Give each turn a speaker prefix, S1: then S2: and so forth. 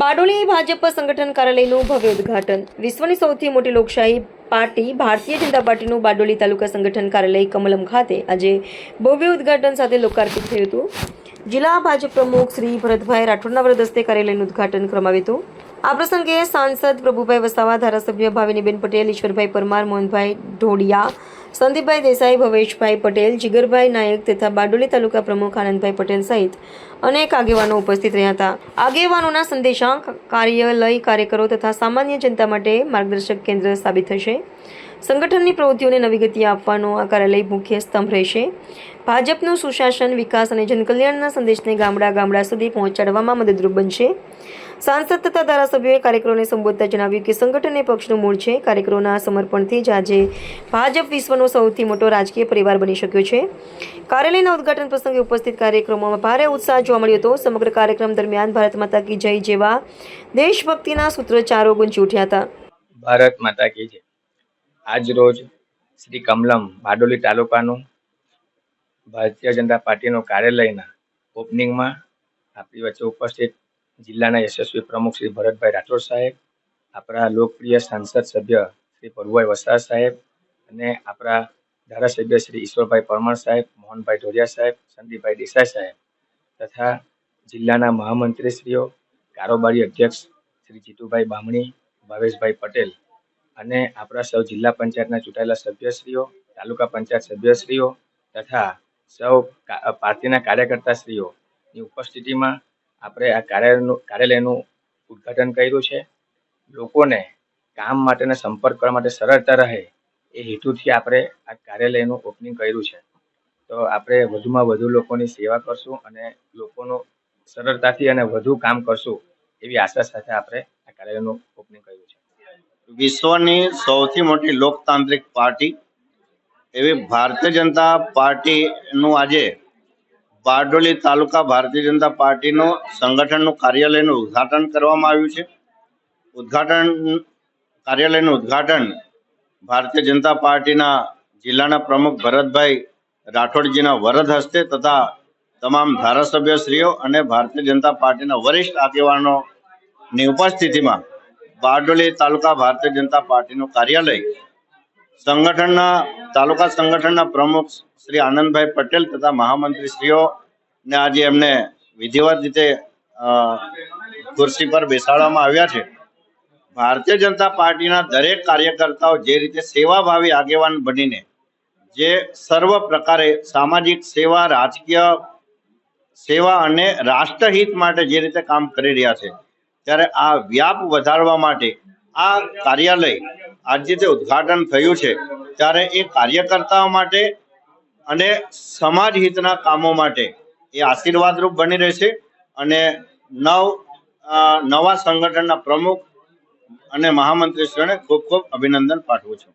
S1: બારડોલી ભાજપ સંગઠન કાર્યાલયનું ભવ્ય ઉદ્ઘાટન. વિશ્વની સૌથી મોટી લોકશાહી પાર્ટી ભારતીય જનતા પાર્ટીનું બારડોલી તાલુકા સંગઠન કાર્યાલય કમલમ ખાતે આજે ભવ્ય ઉદ્ઘાટન સાથે લોકાર્પિત થયું હતું. જિલ્લા ભાજપ પ્રમુખ શ્રી ભરતભાઈ રાઠોડના વરદસ્તે કાર્યાલયનું ઉદ્ઘાટન કરવામાં હતું. આ પ્રસંગે સાંસદ પ્રભુભાઈ વસાવા, ધારાસભ્ય ભાવિનીબેન પટેલ, ઈશ્વરભાઈ પરમાર, મોહનભાઈ ઢોડિયા સંદીપભાઈ દેસાઈ, ભવેશભાઈ પટેલ, જીગરભાઈ નાયક તથા બારડોલી તાલુકા પ્રમુખ આનંદભાઈ પટેલ સહિત અનેક આગેવાનો ઉપસ્થિત રહ્યા હતા. આગેવાનોના સંદેશા કાર્યાલય, કાર્યકરો તથા સામાન્ય જનતા માટે માર્ગદર્શક કેન્દ્ર સાબિત થશે. સંગઠનની પ્રવૃત્તિઓને નવી ગતિ આપવાનો આ કાર્યાલય મુખ્ય સ્તંભ રહેશે. ભાજપનું સુશાસન, વિકાસ અને જનકલ્યાણના સંદેશને ગામડા ગામડા સુધી પહોંચાડવામાં મદદરૂપ બનશે. સાંસદ તથા ધારાસભ્યોએ કાર્યક્રમને સંબોધતા જણાવ્યું કે સંગઠન એ પક્ષનું મૂળ છે. કાર્યક્રમના સમર્પણથી જ આજે ભાજપ વિશ્વનો સૌથી મોટો રાજકીય પરિવાર બની શક્યો છે. કાર્યાલયના ઉદઘાટન પ્રસંગે ઉપસ્થિત કાર્યક્રમોમાં ભારે ઉત્સાહ જોવા મળ્યો હતો. સમગ્ર કાર્યક્રમ દરમિયાન ભારત માતા કી જય જેવા દેશભક્તિના સૂત્રોચ્ચારો ગુંજી ઉઠ્યા હતા.
S2: ભારત માતા કી જય. આજ રોજ શ્રી કમલમ બારડોલી તાલુકાનું ભારતીય જનતા પાર્ટીનું કાર્યાલયના ઓપનિંગમાં આપણી વચ્ચે ઉપસ્થિત જિલ્લાના યશસ્વી પ્રમુખ શ્રી ભરતભાઈ રાઠોડ સાહેબ, આપણા લોકપ્રિય સાંસદ સભ્ય શ્રી પ્રભુભાઈ વસાવા સાહેબ અને આપણા ધારાસભ્ય શ્રી ઈશ્વરભાઈ પરમાર સાહેબ, મોહનભાઈ ઢોરિયા સાહેબ, સંદીપભાઈ દેસાઈ સાહેબ તથા જિલ્લાના મહામંત્રીશ્રીઓ, કારોબારી અધ્યક્ષ શ્રી જીતુભાઈ બામણી, ભાવેશભાઈ પટેલ અને આપણા સૌ જિલ્લા પંચાયતના ચૂંટાયેલા સભ્યશ્રીઓ, તાલુકા પંચાયત સભ્યશ્રીઓ તથા સૌ પાર્ટીના કાર્યકર્તાશ્રીઓની ઉપસ્થિતિમાં આપણે આ કાર્યાલયનું કાર્યાલયનું ઉદ્ઘાટન કર્યું છે. લોકોને કામ માટેના સંપર્ક કરવા માટે સરળતા રહે એ હેતુથી આપણે આ કાર્યાલયનું ઓપનિંગ કર્યું છે. તો આપણે વધુમાં વધુ લોકોની સેવા કરશું અને લોકોનો સરળતાથી અને વધુ કામ કરશું એવી આશા સાથે આપણે આ કાર્યાલયનું ઓપનિંગ કર્યું છે.
S3: વિશ્વની સૌથી મોટી લોકતાંત્રિક પાર્ટી એવી ભારતીય જનતા પાર્ટીનું આજે બારડોલી તાલુકા ભારતીય જનતા પાર્ટીનું સંગઠનનું કાર્યાલયનું ઉદ્ઘાટન કરવામાં આવ્યું છે. ઉદ્ઘાટન, કાર્યાલયનું ઉદ્ઘાટન ભારતીય જનતા પાર્ટીના જિલ્લાના પ્રમુખ ભરતભાઈ રાઠોડજીના વરદ હસ્તે તથા તમામ ધારાસભ્યશ્રીઓ અને ભારતીય જનતા પાર્ટીના વરિષ્ઠ આગેવાનોની ઉપસ્થિતિમાં બારડોલી તાલુકા ભારતીય જનતા પાર્ટીનું કાર્યાલય સંગઠનના, તાલુકા સંગઠનના પ્રમુખ શ્રી આનંદભાઈ પટેલ તથા મહામંત્રી શ્રીઓને આજે એમને વિધિવત રીતે ખુરશી પર બેસાડવામાં આવ્યા છે. ભારતીય જનતા પાર્ટીના દરેક કાર્યકર્તાઓ જે રીતે સેવાભાવી આગેવાન બનીને, જે સર્વ પ્રકારે સામાજિક સેવા, રાજકીય સેવા અને રાષ્ટ્રહિત માટે જે રીતે કામ કરી રહ્યા છે, ત્યારે આ વ્યાપ વધારવા માટે આ કાર્યાલય આજે જે ઉદ્ઘાટન થયું છે, ત્યારે એ કાર્યકર્તાઓ માટે અને સમાજ હિતના કામો માટે એ આશીર્વાદરૂપ બની રહેશે અને નવ નવા સંગઠનના પ્રમુખ અને મહામંત્રીશ્રીને ખૂબ ખૂબ અભિનંદન પાઠવું છું.